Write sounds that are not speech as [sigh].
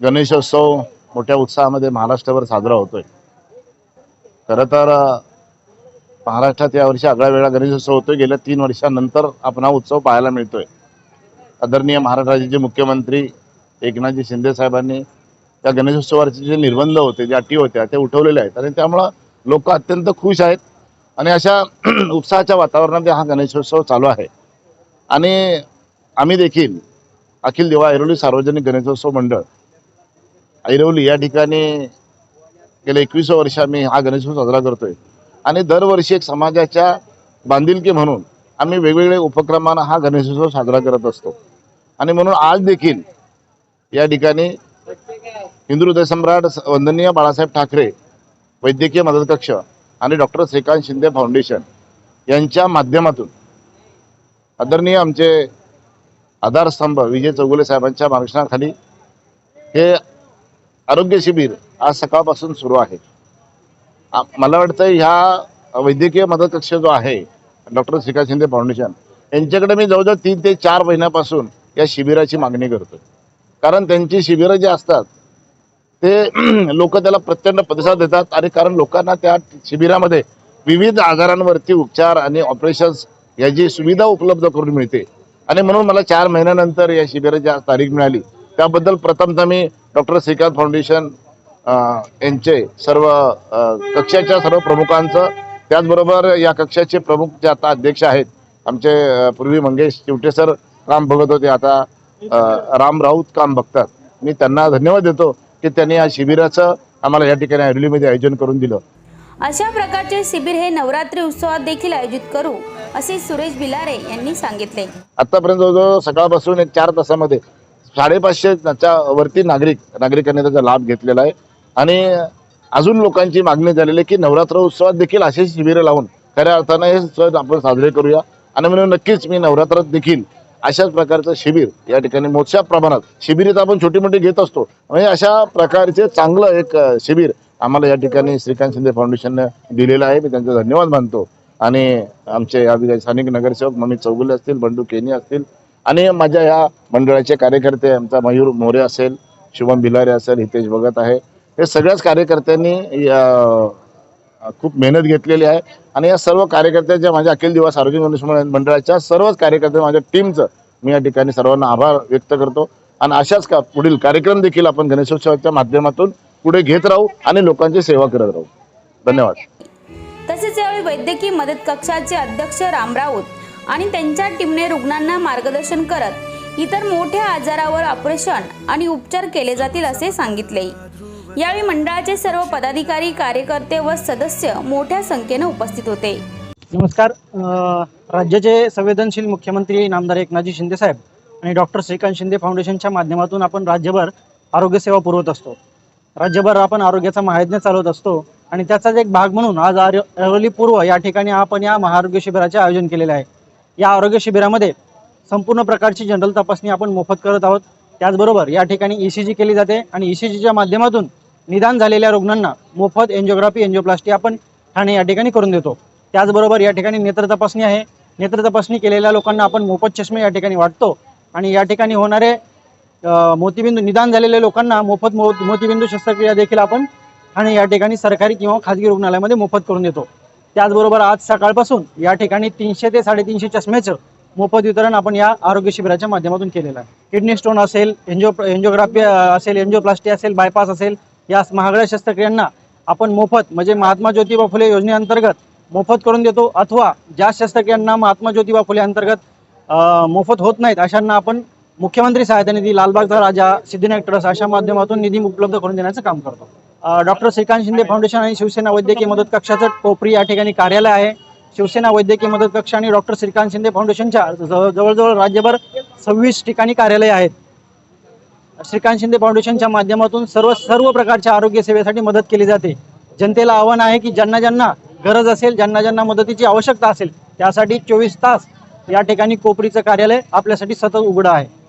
गणेशोत्सव मोठ्या उत्साहामध्ये महाराष्ट्रभर साजरा होतोय. खरं तर महाराष्ट्रात यावर्षी आगळा वेगळा गणेशोत्सव होतोय. गेल्या तीन वर्षानंतर आपण हा उत्सव पाहायला मिळतोय. आदरणीय महाराष्ट्र राज्याचे मुख्यमंत्री एकनाथजी शिंदे साहेबांनी त्या गणेशोत्सवाचे जे निर्बंध होते ज्या अटी होत्या ते उठवलेल्या आहेत. आणि त्यामुळं लोक अत्यंत खुश आहेत. आणि अशा [clears throat] उत्साहाच्या वातावरणात हा गणेशोत्सव चालू आहे. आणि आम्ही देखील अखिल देवा ऐरोली सार्वजनिक गणेशोत्सव मंडळ ऐरवली या ठिकाणी गेल्या एकवीस वर्ष आम्ही हा गणेशोत्सव साजरा करतोय. आणि दरवर्षी एक समाजाच्या बांधिलकी म्हणून आम्ही वेगवेगळे उपक्रमानं हा गणेशोत्सव साजरा करत असतो. आणि म्हणून आज देखील या ठिकाणी हिंदू हृदयसम्राट वंदनीय बाळासाहेब ठाकरे वैद्यकीय मदत कक्ष आणि डॉक्टर श्रीकांत शिंदे फाउंडेशन यांच्या माध्यमातून आदरणीय आमचे आधारस्तंभ विजय चौगुले साहेबांच्या मार्गदर्शनाखाली हे आरोग्य शिबिर आज सकाळपासून सुरू आहे. मला वाटतं ह्या वैद्यकीय मदत कक्ष जो आहे डॉक्टर श्रीकांत शिंदे फाउंडेशन यांच्याकडे मी जवळजवळ तीन ते चार महिन्यापासून या शिबिराची मागणी करतो कारण त्यांची शिबिरं जी असतात ते [clears throat] लोक त्याला प्रचंड प्रतिसाद देतात आणि कारण लोकांना त्या शिबिरामध्ये विविध आजारांवरती उपचार आणि ऑपरेशन्स याची सुविधा उपलब्ध करून मिळते. आणि म्हणून मला चार महिन्यानंतर या शिबिराची आज तारीख मिळाली. त्याबद्दल प्रथमतः मी डॉक्टर श्रीकांत फाउंडेशन यांचे सर्व कक्षाच्या सर्व प्रमुखांचं त्याचबरोबर या कक्षाचे प्रमुख जे आता अध्यक्ष आहेत आमचे पूर्वी मंगेश चिवटे सर काम बघत होते आता राम राऊत काम बघतात. मी त्यांना धन्यवाद देतो की त्यांनी या शिबिराचं आम्हाला या ठिकाणी ऐरोलीमध्ये आयोजन करून दिलं. अशा प्रकारचे शिबिर हे नवरात्री उत्सवात देखील आयोजित करू असे सुरेश बिलारे यांनी सांगितले. आतापर्यंत जवळजवळ सकाळपासून एक चार तासामध्ये साडेपाचशेच्या वरती नागरिक नागरिकांनी त्याचा लाभ घेतलेला आहे. आणि अजून लोकांची मागणी झालेली आहे की नवरात्र उत्सवात देखील असे शिबिरं लावून खऱ्या अर्थानं हे सण आपण साजरे करूया. आणि म्हणून नक्कीच मी नवरात्रात देखील अशाच प्रकारचं शिबिर या ठिकाणी मोठ्या प्रमाणात शिबिर तर आपण छोटी मोठी घेत असतो. म्हणजे अशा प्रकारचे चांगलं एक शिबिर आम्हाला या ठिकाणी श्रीकांत शिंदे फाउंडेशनने दिलेलं आहे. मी त्यांचा धन्यवाद मानतो. आणि आमचे या स्थानिक नगरसेवक मम्मी चौगुले असतील बंडू केनी असतील आणि माझ्या या मंडळाचे कार्यकर्ते आमचा मयूर मोरे असेल शुभम भिलारे असेल हितेश भगत आहे हे सगळ्याच कार्यकर्त्यांनी खूप मेहनत घेतलेली आहे. आणि या सर्व कार्यकर्त्यांच्या माझ्या अखिल दिवस सार्वजनिक गणेश मंडळाच्या सर्वच कार्यकर्ते माझ्या टीमचं मी या ठिकाणी सर्वांना आभार व्यक्त करतो. आणि अशाच का पुढील कार्यक्रम देखील आपण गणेशोत्सवाच्या माध्यमातून पुढे घेत राहू आणि लोकांची सेवा करत राहू. धन्यवाद. तसेच यावेळी वैद्यकीय मदत कक्षाचे अध्यक्ष राम राऊत आणि त्यांच्या टीमने रुग्णांना मार्गदर्शन करत इतर मोठ्या आजारावर ऑपरेशन आणि उपचार केले जातील असे सांगितले. यावेळी मंडळाचे सर्व पदाधिकारी कार्यकर्ते व सदस्य मोठ्या संख्येने उपस्थित होते. नमस्कार. राज्याचे संवेदनशील मुख्यमंत्री नामदार एकनाथजी शिंदे साहेब आणि डॉक्टर श्रीकांत शिंदे फाउंडेशनच्या माध्यमातून आपण राज्यभर आरोग्य सेवा पुरवत असतो. राज्यभर आपण आरोग्याचा महायज्ञ चालवत असतो आणि त्याचाच एक भाग म्हणून आज आर पूर्व या ठिकाणी आपण या महाआरोग्य शिबिराचे आयोजन केलेले आहे. या आरोग्य शिबिरामध्ये संपूर्ण प्रकारची जनरल तपासणी आपण मोफत करत आहोत. त्याचबरोबर या ठिकाणी ई सी जी केली जाते आणि ई सी जीच्या माध्यमातून निदान झालेल्या रुग्णांना मोफत एन्जिओग्राफी एन्जिओप्लास्टी आपण ठाणे या ठिकाणी करून देतो. त्याचबरोबर या ठिकाणी नेत्र तपासणी आहे. नेत्र तपासणी केलेल्या लोकांना आपण मोफत चष्मे या ठिकाणी वाटतो आणि या ठिकाणी होणारे मोतीबिंदू निदान झालेल्या लोकांना मोफत मो मोतीबिंदू शस्त्रक्रिया देखील आपण ठाणे या ठिकाणी सरकारी किंवा खाजगी रुग्णालयामध्ये मोफत करून देतो. त्याचबरोबर आज सकाळपासून या ठिकाणी तीनशे ते साडेतीनशे चष्म्याचं मोफत वितरण आपण या आरोग्य शिबिराच्या माध्यमातून केलेलं आहे. किडनी स्टोन असेल एन्जिओ एन्जिओग्राफी असेल एन्जिओप्लास्टी असेल बायपास असेल या महागड्या शस्त्रक्रियांना आपण मोफत म्हणजे महात्मा ज्योतिबा फुले योजनेअंतर्गत मोफत करून देतो अथवा ज्या शस्त्रक्रियांना महात्मा ज्योतिबा फुले अंतर्गत मोफत होत नाहीत अशांना आपण मुख्यमंत्री सहायता निधी लालबागचा राजा सिद्धिविनायक ट्रस्ट अशा माध्यमातून निधी उपलब्ध करून देण्याचं काम करतो. डॉक्टर श्रीकांत शिंदे फाउंडेशन आणि शिवसेना वैद्यकीय मदत कक्षाचं टोपरी या ठिकाणी कार्यालय आहे. शिवसेना वैद्यकीय मदत कक्ष आणि डॉक्टर श्रीकांत शिंदे फाउंडेशनच्या जवळ- जवळजवळ राज्यभर सव्वीस ठिकाणी कार्यालय आहेत. श्रीकांत शिंदे फाउंडेशनच्या माध्यमातून सर्व सर्व प्रकारच्या आरोग्य सेवेसाठी मदत केली जाते. जनतेला आव्हान आहे की ज्यांना ज्यांना गरज असेल ज्यांना ज्यांना मदतीची आवश्यकता असेल त्यासाठी चोवीस तास या ठिकाणी कोपरीचं कार्यालय आपल्यासाठी सतत उघडं आहे.